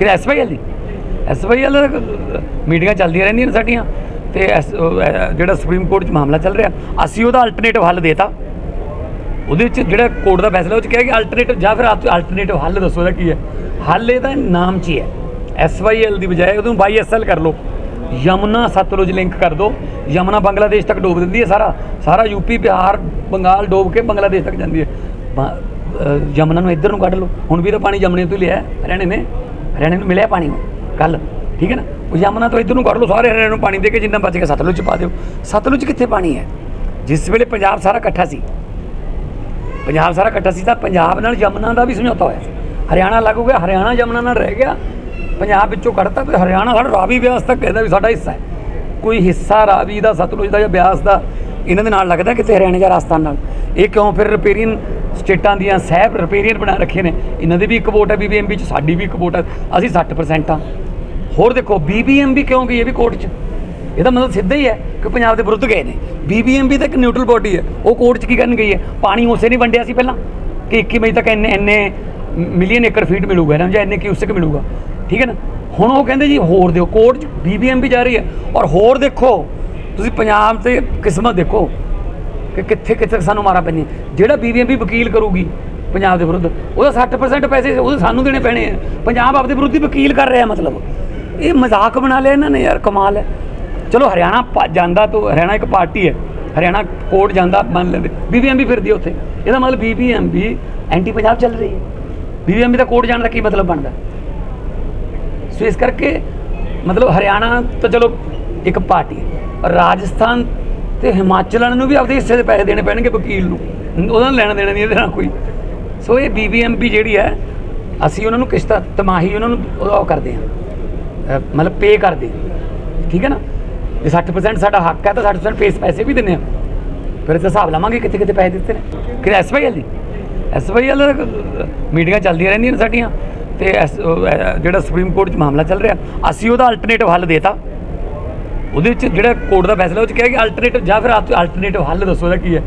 ਕਿ ਐਸਵਾਈਐਲ ਦੀ? ਐਸਵਾਈਐਲ ਮੀਟਿੰਗਾਂ ਚੱਲਦੀਆਂ ਰਹਿੰਦੀਆਂ ਨੇ ਸਾਡੀਆਂ। ਤੇ ਐਸ- ਜਿਹੜਾ ਸੁਪਰੀਮ ਕੋਰਟ 'ਚ ਮਾਮਲਾ ਚੱਲ ਰਿਹਾ ਅਸੀਂ ਉਹਦਾ ਅਲਟਰਨੇਟਿਵ ਹੱਲ ਦੇਤਾ। ਉਹਦੇ ਵਿੱਚ ਜਿਹੜਾ ਕੋਰਟ ਦਾ ਫੈਸਲਾ ਉਹ 'ਚ ਕਿਹਾ ਕਿ ਅਲਟਰਨੇਟਿਵ ਜਾਂ ਫਿਰ ਆਪ ਅਲਟਰਨੇਟਿਵ ਹੱਲ ਦੱਸੋ ਇਹਦਾ ਕੀ ਹੈ। ਹੱਲ ਇਹਦਾ ਨਾਮ 'ਚ ਹੀ ਹੈ। ਐਸਵਾਈਐਲ ਦੀ ਬਜਾਏ ਉਹਨੂੰ ਵਾਈਐਸਐਲ ਕਰ ਲਓ। ਯਮੁਨਾ ਸਤਲੁਜ ਲਿੰਕ ਕਰ ਦਿਓ ਯਮੁਨਾ ਬੰਗਲਾਦੇਸ਼ ਤੱਕ ਡੋਬ ਦਿੰਦੀ ਹੈ ਸਾਰਾ। ਸਾਰਾ ਯੂਪੀ ਬਿਹਾਰ ਬੰਗਾਲ ਡੋਬ ਕੇ ਬੰਗਲਾਦੇਸ਼ ਤੱਕ ਜਾਂਦੀ ਹੈ। ਬ- ਯਮੁਨਾ ਨੂੰ ਇੱਧਰ ਨੂੰ ਕੱਢ ਲਓ। ਹੁਣ ਵੀ ਤਾਂ ਪਾਣੀ ਯਮੁਨੇ ਤੋਂ ਲਿਆ ਹੈ, ਹਰਿਆਣੇ ਨੇ ਹਰਿਆਣੇ ਨੂੰ ਮਿਲਿਆ ਪਾਣੀ ਕੱਲ ਠੀਕ ਹੈ ਨਾ? ਉਹ ਯਮੁਨਾ ਤੋਂ ਇੱਧਰ ਨੂੰ ਕਰ ਲਓ, ਸਾਰੇ ਹਰਿਆਣੇ ਨੂੰ ਪਾਣੀ ਦੇ ਕੇ ਜਿੰਨਾ ਬਚ ਗਿਆ ਸਤਲੁਜ ਚ ਪਾ ਦਿਓ। ਸਤਲੁਜ 'ਚ ਕਿੱਥੇ ਪਾਣੀ ਹੈ? ਜਿਸ ਵੇਲੇ ਪੰਜਾਬ ਸਾਰਾ ਇਕੱਠਾ ਸੀ। ਪੰਜਾਬ ਸਾਰਾ ਇਕੱਠਾ ਸੀ ਤਾਂ ਪੰਜਾਬ ਨਾਲ ਯਮੁਨਾ ਦਾ ਵੀ ਸਮਝੌਤਾ ਹੋਇਆ। ਸੀ ਹਰਿਆਣਾ ਅਲੱਗ ਹੋ ਗਿਆ, ਹਰਿਆਣਾ ਯਮੁਨਾ ਨਾਲ ਰਹਿ ਗਿਆ। ਪੰਜਾਬ ਵਿੱਚੋਂ ਕੱਢਤਾ ਤੇ ਹਰਿਆਣਾ ਸਾਡਾ ਰਾਵੀ ਬਿਆਸ ਤੱਕ ਕਹਿੰਦਾ ਵੀ ਸਾਡਾ ਹਿੱਸਾ ਹੈ। ਕੋਈ ਹਿੱਸਾ ਰਾਵੀ ਦਾ, ਸਤਲੁਜ ਦਾ ਜਾਂ ਬਿਆਸ ਦਾ ਇਹਨਾਂ ਦੇ ਨਾਲ ਲੱਗਦਾ ਕਿਤੇ ਹਰਿਆਣੇ ਜਾਂ ਰਾਜਸਥਾਨ ਨਾਲ? ਇਹ ਕਿਉਂ ਫਿਰ ਰਿਪੇਰੀਅਨ ਸਟੇਟਾਂ ਦੀਆਂ ਸਹਿਬ ਰਿਪੇਰੀਅਰ ਬਣਾ ਰੱਖੇ ਨੇ। ਇਹਨਾਂ ਦੀ ਵੀ ਇੱਕ ਵੋਟ ਹੈ ਬੀਬੀਐਮਬੀ ਚ ਸਾਡੀ ਵੀ ਇੱਕ ਵੋਟ ਹੈ ਅਸੀਂ 60% ਆ। ਹੋਰ ਦੇਖੋ ਬੀਬੀਐਮਬੀ ਕਿਉਂ ਗਈ ਇਹ ਵੀ ਕੋਰਟ 'ਚ? ਇਹਦਾ ਮਤਲਬ ਸਿੱਧਾ ਹੀ ਹੈ ਕਿ ਪੰਜਾਬ ਦੇ ਵਿਰੁੱਧ ਗਏ ਨੇ। ਬੀਬੀਐਮਬੀ ਤਾਂ ਇੱਕ ਨਿਊਟਰਲ ਬਾਡੀ ਹੈ। ਉਹ ਕੋਰਟ 'ਚ ਕੀ ਕਰਨ ਗਈ ਹੈ? ਪਾਣੀ ਉਸੇ ਨਹੀਂ ਵੰਡਿਆ ਸੀ ਪਹਿਲਾਂ ਕਿ 21 ਮਈ ਤੱਕ ਇੰਨੇ ਇੰਨੇ ਮਿਲੀਅਨ ਏਕੜ ਫੀਟ ਮਿਲੂਗਾ ਨਾ ਜਾਂ ਇੰਨੇ ਕਿਊਸਕ ਮਿਲੂਗਾ। ਠੀਕ ਹੈ ਨਾ? ਹੁਣ ਉਹ ਕਹਿੰਦੇ ਜੀ, ਹੋਰ ਦਿਓ ਕੋਰਟ 'ਚ ਬੀਬੀਐਮਬੀ ਜਾ ਰਹੀ ਹੈ। ਔਰ ਹੋਰ ਦੇਖੋ, ਤੁਸੀਂ ਪੰਜਾਬ ਤੇ ਕਿਸਮਤ ਦੇਖੋ। ਕਿ ਕਿੱਥੇ ਕਿੱਥੇ ਸਾਨੂੰ ਮਾਰਾ ਪੈਣੀ ਜਿਹੜਾ ਬੀਬੀਐਮਬੀ ਵਕੀਲ ਕਰੂਗੀ ਪੰਜਾਬ ਦੇ ਵਿਰੁੱਧ, ਉਹਦਾ 60% ਪੈਸੇ ਉਹਦੇ ਸਾਨੂੰ ਦੇਣੇ ਪੈਣੇ ਆ। ਪੰਜਾਬ ਆਪਦੇ ਵਿਰੁੱਧ ਹੀ ਵਕੀਲ ਕਰ ਰਿਹਾ ਮਤਲਬ। ਇਹ ਮਜ਼ਾਕ ਬਣਾ ਲਿਆ ਇਹਨਾਂ ਨੇ ਯਾਰ, ਕਮਾਲ ਹੈ। ਚਲੋ ਹਰਿਆਣਾ ਭਾ- ਜਾਂਦਾ ਤੋਂ ਹਰਿਆਣਾ ਇੱਕ ਪਾਰਟੀ ਹੈ। ਹਰਿਆਣਾ ਕੋਰਟ ਜਾਂਦਾ, ਮੰਨ ਲੈਂਦੇ। ਬੀਬੀਐਮਬੀ ਫਿਰਦੀ ਉੱਥੇ। ਇਹਦਾ ਮਤਲਬ ਬੀਬੀਐਮਬੀ ਐਂਟੀ ਪੰਜਾਬ ਚੱਲ ਰਹੀ ਹੈ। ਬੀਬੀਐਮਬੀ ਦਾ ਕੋਰਟ ਜਾਣ ਦਾ ਕੀ ਮਤਲਬ ਬਣਦਾ? ਸੋ ਇਸ ਕਰਕੇ ਮਤਲਬ ਹਰਿਆਣਾ ਤਾਂ ਚਲੋ ਇੱਕ ਪਾਰਟੀ ਰਾਜਸਥਾਨ ਤੇ ਹਿਮਾਚਲ ਵਾਲਿਆਂ ਨੂੰ ਵੀ ਆਪਦੇ ਹਿੱਸੇ ਦੇ ਪੈਸੇ ਦੇਣੇ ਪੈਣਗੇ ਵਕੀਲ ਨੂੰ। ਉਹਦਾ ਨਾਲ ਲੈਣਾ ਦੇਣਾ ਨਹੀਂ ਇਹਦੇ ਨਾਲ ਕੋਈ। ਸੋ ਇਹ ਬੀਬੀਐਮਬੀ ਜਿਹੜੀ ਹੈ ਅਸੀਂ ਉਹਨਾਂ ਨੂੰ ਕਿਸ਼ਤਾਂ ਤਮਾਹੀ ਉਹਨਾਂ ਨੂੰ ਉਹ ਉਹ ਕਰਦੇ ਹਾਂ। ਮਤਲਬ ਪੇ ਕਰਦੇ ਹਾਂ। ਠੀਕ ਹੈ ਨਾ? ਜੇ 60% ਸਾਡਾ ਹੱਕ ਹੈ ਤਾਂ 60% ਪੇਸ ਪੈਸੇ ਵੀ ਦਿੰਦੇ ਆ ਫਿਰ ਇਹ ਤਾਂ ਹਿਸਾਬ ਲਾਵਾਂਗੇ ਕਿੱਥੇ ਕਿੱਥੇ ਪੈਸੇ ਦਿੱਤੇ ਨੇ। ਕਿ ਐਸਵਾਈਐਲ ਦੀ। ਐਸਵਾਈਐਲ ਮੀਟਿੰਗਾਂ ਚੱਲਦੀਆਂ ਰਹਿੰਦੀਆਂ ਨੇ ਸਾਡੀਆਂ। ਤੇ ਐਸ- ਉਹ, ਅਹ, ਜਿਹੜਾ ਸੁਪਰੀਮ ਕੋਰਟ 'ਚ ਮਾਮਲਾ ਚੱਲ ਰਿਹਾ ਅਸੀਂ ਉਹਦਾ ਅਲਟਰਨੇਟਿਵ ਹੱਲ ਦੇਤਾ। ਉਹਦੇ ਵਿੱਚ ਜਿਹੜਾ ਕੋਰਟ ਦਾ ਫੈਸਲਾ ਉਹ 'ਚ ਕਿਹਾ ਕਿ ਅਲਟਰਨੇਟਿਵ ਜਾਂ ਫਿਰ ਆਪ ਅਲਟਰਨੇਟਿਵ ਹੱਲ ਦੱਸੋ ਇਹਦਾ ਕੀ ਹੈ।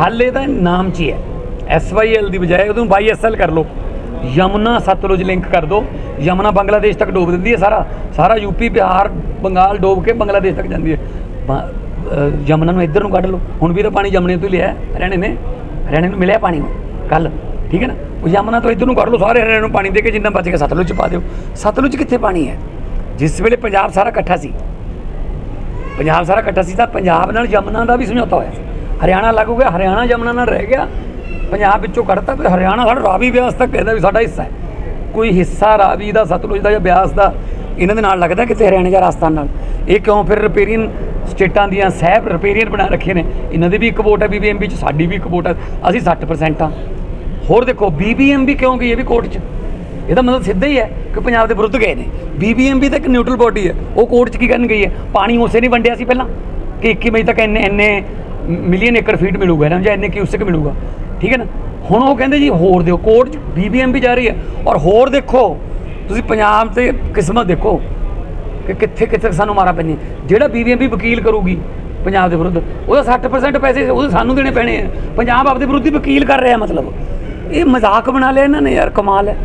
ਹੱਲ ਇਹਦਾ ਨਾਮ 'ਚ ਹੀ ਹੈ। ਐਸਵਾਈਐਲ ਦੀ ਬਜਾਏ ਉਹਨੂੰ ਵਾਈਐਸਐਲ ਕਰ ਲਓ। ਯਮੁਨਾ ਸਤਲੁਜ ਲਿੰਕ ਕਰ ਦਿਓ ਯਮੁਨਾ ਬੰਗਲਾਦੇਸ਼ ਤੱਕ ਡੋਬ ਦਿੰਦੀ ਹੈ ਸਾਰਾ। ਸਾਰਾ ਯੂਪੀ ਬਿਹਾਰ ਬੰਗਾਲ ਡੋਬ ਕੇ ਬੰਗਲਾਦੇਸ਼ ਤੱਕ ਜਾਂਦੀ ਹੈ। ਬ- ਯਮੁਨਾ ਨੂੰ ਇੱਧਰ ਨੂੰ ਕੱਢ ਲਓ। ਹੁਣ ਵੀ ਤਾਂ ਪਾਣੀ ਯਮੁਨੇ ਤੋਂ ਹੀ ਲਿਆ ਹੈ, ਹਰਿਆਣੇ ਨੇ। ਹਰਿਆਣੇ ਨੂੰ ਮਿਲਿਆ ਪਾਣੀ ਕੱਲ ਠੀਕ ਹੈ ਨਾ? ਉਹ ਯਮੁਨਾ ਤੋਂ ਇੱਧਰ ਨੂੰ ਕੱਢ ਲਓ। ਸਾਰੇ ਹਰਿਆਣੇ ਨੂੰ ਪਾਣੀ ਦੇ ਕੇ ਜਿੰਨਾ ਬਚ ਕੇ ਸਤਲੁਜ ਚ ਪਾ ਦਿਓ। ਸਤਲੁਜ 'ਚ ਕਿੱਥੇ ਪਾਣੀ ਹੈ? ਜਿਸ ਵੇਲੇ ਪੰਜਾਬ ਸਾਰਾ ਇਕੱਠਾ ਸੀ। ਪੰਜਾਬ ਸਾਰਾ ਇਕੱਠਾ ਸੀ ਤਾਂ ਪੰਜਾਬ ਨਾਲ ਯਮੁਨਾ ਦਾ ਵੀ ਸਮਝੌਤਾ ਹੋਇਆ ਸੀ। ਹਰਿਆਣਾ ਲੱਗ ਗਿਆ, ਹਰਿਆਣਾ ਯਮੁਨਾ ਨਾਲ ਰਹਿ ਗਿਆ। ਪੰਜਾਬ ਵਿੱਚੋਂ ਕੱਢਤਾ ਤੇ ਹਰਿਆਣਾ ਸਾਡਾ ਰਾਵੀ ਬਿਆਸ ਤੱਕ ਕਹਿੰਦਾ ਵੀ ਸਾਡਾ ਹਿੱਸਾ ਹੈ। ਕੋਈ ਹਿੱਸਾ ਰਾਵੀ ਦਾ, ਸਤਲੁਜ ਦਾ ਜਾਂ ਬਿਆਸ ਦਾ ਇਹਨਾਂ ਦੇ ਨਾਲ ਲੱਗਦਾ ਕਿਤੇ ਹਰਿਆਣੇ ਜਾਂ ਰਾਜਸਥਾਨ ਨਾਲ? ਇਹ ਕਿਉਂ ਫਿਰ ਰਿਪੇਰੀਅਨ ਸਟੇਟਾਂ ਦੀਆਂ ਸਹਿਬ ਰਿਪੇਰੀਅਨ ਬਣਾ ਰੱਖੇ ਨੇ? ਇਹਨਾਂ ਦੀ ਵੀ ਇੱਕ ਵੋਟ ਹੈ ਬੀਬੀਐਮਬੀ ਚ ਸਾਡੀ ਵੀ ਇੱਕ ਵੋਟ ਹੈ, ਅਸੀਂ 60% ਆ ਹੋਰ ਦੇਖੋ ਬੀਬੀਐਮਬੀ ਕਿਉਂ ਗਈ ਇਹ ਵੀ ਕੋਰਟ 'ਚ? ਇਹਦਾ ਮਤਲਬ ਸਿੱਧਾ ਹੀ ਹੈ ਕਿ ਪੰਜਾਬ ਦੇ ਵਿਰੁੱਧ ਗਏ ਨੇ। ਬੀਬੀਐਮਬੀ ਤਾਂ ਇੱਕ ਨਿਊਟਰਲ ਬਾਡੀ ਹੈ। ਉਹ ਕੋਰਟ 'ਚ ਕੀ ਕਰਨ ਗਈ ਹੈ? ਪਾਣੀ ਉਸੇ ਨਹੀਂ ਵੰਡਿਆ ਸੀ ਪਹਿਲਾਂ ਕਿ 21 ਮਈ ਤੱਕ ਇੰਨੇ ਇੰਨੇ ਮਿਲੀਅਨ ਏਕੜ ਫੀਟ ਮਿਲੂਗਾ ਨਾ ਜਾਂ ਇੰਨੇ ਕਿਊਸਕ ਮਿਲੂਗਾ। ਠੀਕ ਹੈ ਨਾ? ਹੁਣ ਉਹ ਕਹਿੰਦੇ ਜੀ ਹੋਰ ਦਿਓ। ਕੋਰਟ 'ਚ ਬੀਬੀਐਮਬੀ ਜਾ ਰਹੀ ਹੈ। ਔਰ ਹੋਰ ਦੇਖੋ, ਤੁਸੀਂ ਪੰਜਾਬ ਤੇ ਕਿਸਮਤ ਦੇਖੋ ਕਿ ਕਿੱਥੇ ਕਿੱਥੇ ਸਾਨੂੰ ਮਾਰਾ ਪੈਣੀ ਜਿਹੜਾ ਬੀਬੀਐਮਬੀ ਵਕੀਲ ਕਰੂਗੀ ਪੰਜਾਬ ਦੇ ਵਿਰੁੱਧ, ਉਹਦਾ 60% ਪੈਸੇ ਉਹਦੇ ਸਾਨੂੰ ਦੇਣੇ ਪੈਣੇ ਆ। ਪੰਜਾਬ ਆਪਦੇ ਵਿਰੁੱਧ ਹੀ ਵਕੀਲ ਕਰ ਰਿਹਾ ਮਤਲਬ। ਇਹ ਮਜ਼ਾਕ ਬਣਾ ਲਿਆ ਇਹਨਾਂ ਨੇ ਯਾਰ, ਕਮਾਲ ਹੈ।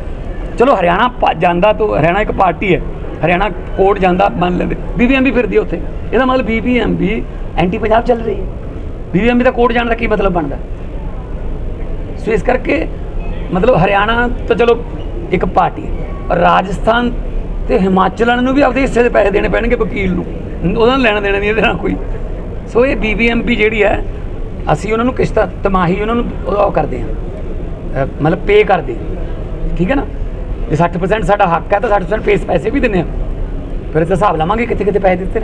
ਚਲੋ ਹਰਿਆਣਾ ਭਾ- ਜਾਂਦਾ ਤੋਂ ਹਰਿਆਣਾ ਇੱਕ ਪਾਰਟੀ ਹੈ। ਹਰਿਆਣਾ ਕੋਰਟ ਜਾਂਦਾ, ਮੰਨ ਲੈਂਦੇ। ਬੀਬੀਐਮਬੀ ਫਿਰਦੀ ਉੱਥੇ। ਇਹਦਾ ਮਤਲਬ ਬੀਬੀਐਮਬੀ ਐਂਟੀ ਪੰਜਾਬ ਚੱਲ ਰਹੀ ਹੈ। ਬੀਬੀਐਮਬੀ ਦਾ ਕੋਰਟ ਜਾਣ ਦਾ ਕੀ ਮਤਲਬ ਬਣਦਾ? ਸੋ ਇਸ ਕਰਕੇ ਮਤਲਬ ਹਰਿਆਣਾ ਤਾਂ ਚਲੋ ਇੱਕ ਪਾਰਟੀ ਹੈ। ਰਾਜਸਥਾਨ ਤੇ ਹਿਮਾਚਲ ਨੂੰ ਵੀ ਆਪਦੇ ਹਿੱਸੇ ਦੇ ਪੈਸੇ ਦੇਣੇ ਪੈਣਗੇ ਵਕੀਲ ਨੂੰ। ਉਹਨਾਂ ਨੂੰ ਲੈਣਾ ਦੇਣਾ ਨਹੀਂ ਇਹਦੇ ਨਾਲ ਕੋਈ। ਸੋ ਇਹ ਬੀਬੀਐਮਬੀ ਜਿਹੜੀ ਹੈ, ਅਸੀਂ ਉਹਨਾਂ ਨੂੰ ਕਿਸ਼ਤਾਂ, ਤਮਾਹੀ ਉਹਨਾਂ ਨੂੰ ਉਹ ਉਹ ਕਰਦੇ ਹਾਂ। ਮਤਲਬ ਪੇ ਕਰਦੇ ਠੀਕ ਹੈ ਨਾ? ਜੇ 60% ਸਾਡਾ ਹੱਕ ਹੈ ਤਾਂ 60% ਪੇਸ ਪੈਸੇ ਵੀ ਦਿੰਦੇ ਆ ਫਿਰ ਇਹ ਹਿਸਾਬ ਲਾਵਾਂਗੇ ਕਿੱਥੇ ਕਿੱਥੇ ਪੈਸੇ ਦਿੱਤੇ ਨੇ।